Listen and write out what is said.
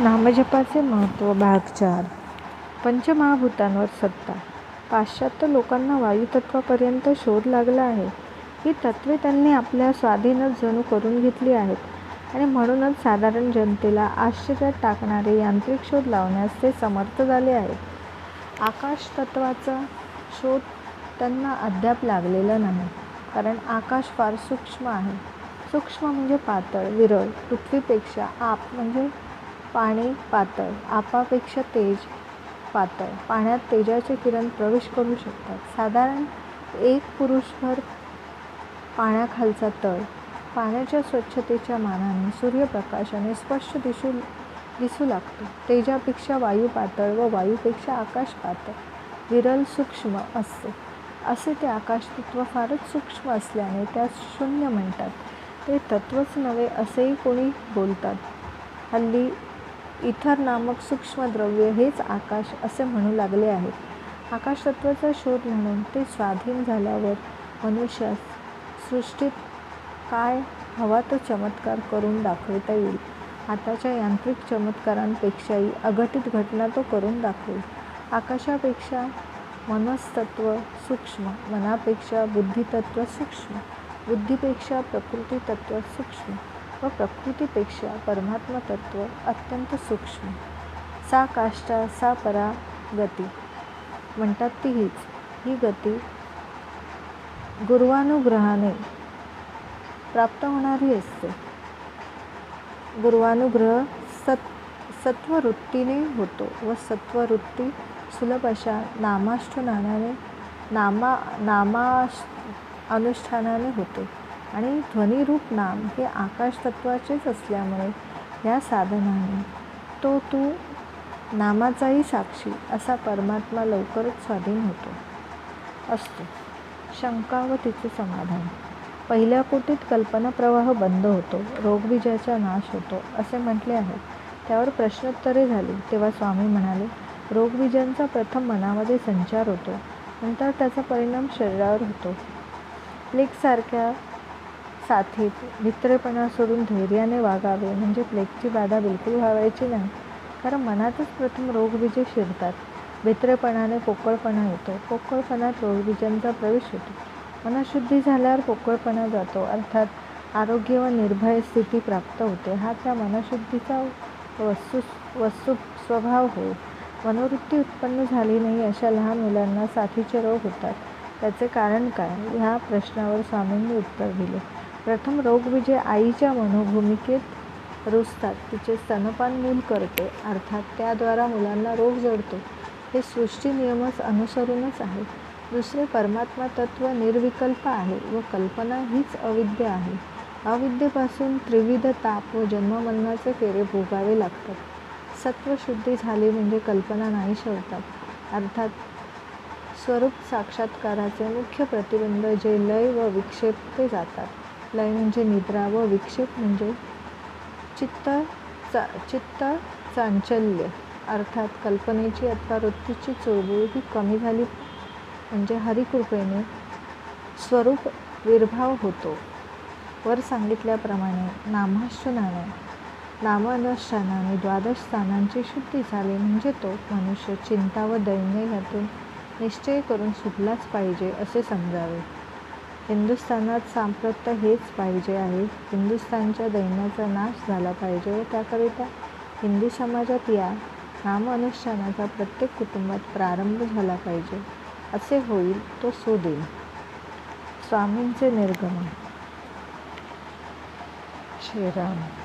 नामजपाचे महत्त्व भाग चार. पंचमहाभूतांवर सत्ता. पाश्चात्य लोकांना वायुतत्वापर्यंत शोध लागला आहे. ही तत्त्वे त्यांनी आपल्या स्वाधीनच जणू करून घेतली आहेत. आणि म्हणूनच साधारण जनतेला आश्चर्यात टाकणारे यांत्रिक शोध लावण्यास ते समर्थ झाले आहेत. आकाशतत्त्वाचा शोध त्यांना अद्याप लागलेला नाही कारण आकाश फार सूक्ष्म आहे. सूक्ष्म म्हणजे पातळ विरळ पृथ्वीपेक्षा आप म्हणजे पाणी पातळ आपापेक्षा तेज पातळ. पाण्यात तेजाचे किरण प्रवेश करू शकतात. साधारण एक पुरुषभर पाण्याखालचा तळ. पाण्याच्या स्वच्छतेच्या मानाने सूर्यप्रकाशाने स्पष्ट दिसू दिसू लागतो. तेजापेक्षा वायू पातळ व वायूपेक्षा आकाश पातळ. विरल सूक्ष्म असते. असे ते आकाशतत्व फारच सूक्ष्म असल्याने त्यास शून्य म्हणतात. ते तत्वच नव्हे असेही कोणी बोलतात. हल्ली इथर नामक सूक्ष्मद्रव्य हेच आकाश असे म्हणू लागले आहे. आकाशतत्वाचा शोध म्हणून ते स्वाधीन झाल्यावर मनुष्यास सृष्टीत काय हवा तो चमत्कार करून दाखवता येईल. आताच्या यांत्रिक चमत्कारांपेक्षाही अघटित घटना तो करून दाखवेल. आकाशापेक्षा मनस्तत्व सूक्ष्म मनापेक्षा बुद्धितत्व सूक्ष्म बुद्धीपेक्षा प्रकृतीतत्व सूक्ष्म व प्रकृतीपेक्षा परमात्मतत्व अत्यंत सूक्ष्म. सा काष्ठा सा परा गती. म्हणतात ती हीच ही गती गुरुवानुग्रहाने प्राप्त होणारी असते. गुरुवानुग्रह सत् सत्ववृत्तीने होतो व सत्ववृत्ती सुलभ अशा नामाष्टनाने नामा नामा अनुष्ठानाने होते. आणि ध्वनिरूप नाम हे आकाशतत्वाचेच असल्यामुळे या साधनाने तो तू नामाचाही साक्षी असा परमात्मा लवकरच स्वाधीन होतो. असतो. शंका व तिचे समाधान. पहिल्या कोटीत कल्पनाप्रवाह बंद होतो. रोगबीजाचा नाश होतो असे म्हटले आहे. त्यावर प्रश्नोत्तरे झाली. तेव्हा स्वामी म्हणाले रोगबीजांचा प्रथम मनामध्ये संचार होतो. नंतर त्याचा परिणाम शरीरावर होतो. प्लेगसारख्या साथीत भित्रेपणा सोडून धैर्याने वागावे म्हणजे प्लेगची बाधा बिलकुल व्हावायची नाही. कारण मनातच प्रथम रोगबीजे शिरतात. भित्रेपणाने पोकळपणा येतो. पोकळपणात रोगबीजांचा प्रवेश होतो. मनशुद्धी झाल्यावर पोकळपणा जातो. अर्थात आरोग्य व निर्भय स्थिती प्राप्त होते. हा त्या मनशुद्धीचा वस्तू वस्तू स्वभाव होय मनोवृत्ती उत्पन्न झाली नाही अशा लहान मुलांना साथीचे रोग होतात. त्याचे कारण काय? ह्या प्रश्नावर स्वामींनी उत्तर दिले. प्रथम रोगविजय आईच्या मनोभूमिकेत रुजतात. तिचे स्तनपान मूल करते अर्थात त्याद्वारा मुलांना रोग जडतो. हे सृष्टी नियमच अनुसरूनच आहे. दुसरे परमात्मा तत्व निर्विकल्प आहे व कल्पना हीच अविद्या आहे. अविद्येपासून त्रिविध ताप व जन्ममरणाचे फेरे भोगावे लागतात. सत्वशुद्धी झाली म्हणजे कल्पना नाही होतात अर्थात स्वरूप साक्षात्काराचे मुख्य प्रतिबंध जे लय व विक्षेपते जातात. लय म्हणजे निद्रा व विक्षेप म्हणजे चित्त चा चित्त चांचल्य. अर्थात कल्पनेची अथवा वृत्तीची चुळबुळ ही कमी झाली म्हणजे हरिकृपेने स्वरूप विर्भाव होतो. वर सांगितल्याप्रमाणे नामाशनाने नामानुष्ठानाने द्वादश स्थानांची शुद्धी झाली म्हणजे तो मनुष्य चिंता व दैन्य यातून निश्चय करून सुटलाच पाहिजे असे समजावे. हिंदुस्थानात सांप्रत्य हेच पाहिजे आहे. हिंदुस्थानच्या दैन्याचा नाश झाला पाहिजे व त्याकरिता हिंदू समाजात या नामअनुष्ठानाचा प्रत्येक कुटुंबात प्रारंभ झाला पाहिजे. असे होईल तो सो स्वामींचे निर्गमन. श्रीराम.